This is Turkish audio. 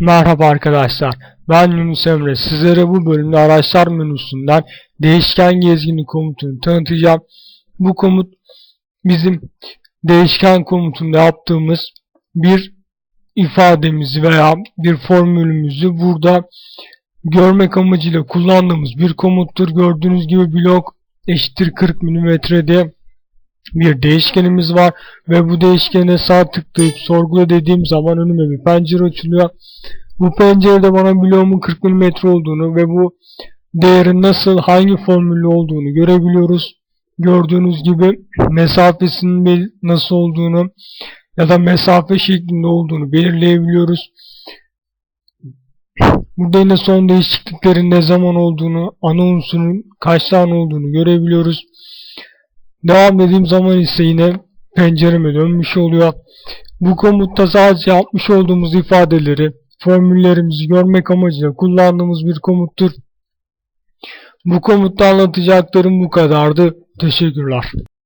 Merhaba arkadaşlar, ben Yunus Emre. Sizlere bu bölümde araçlar menüsünden değişken gezgini komutunu tanıtacağım. Bu komut bizim değişken komutunda yaptığımız bir ifademizi veya bir formülümüzü burada görmek amacıyla kullandığımız bir komuttur. Gördüğünüz gibi blok eşittir 40 milimetrede bir değişkenimiz var ve bu değişkene sağ tıklayıp sorgula dediğim zaman önüme bir pencere açılıyor. Bu pencerede bana bloğumun 40 mm olduğunu ve bu değerin nasıl hangi formülle olduğunu görebiliyoruz. Gördüğünüz gibi mesafesinin nasıl olduğunu ya da mesafe şeklinde olduğunu belirleyebiliyoruz. Burada yine son değişikliklerin ne zaman olduğunu, ana unsurun kaç tane olduğunu görebiliyoruz. Devam dediğim zaman ise yine pencereme dönmüş oluyor. Bu komutta sadece yapmış olduğumuz ifadeleri, formüllerimizi görmek amacıyla kullandığımız bir komuttur. Bu komutta anlatacaklarım bu kadardı. Teşekkürler.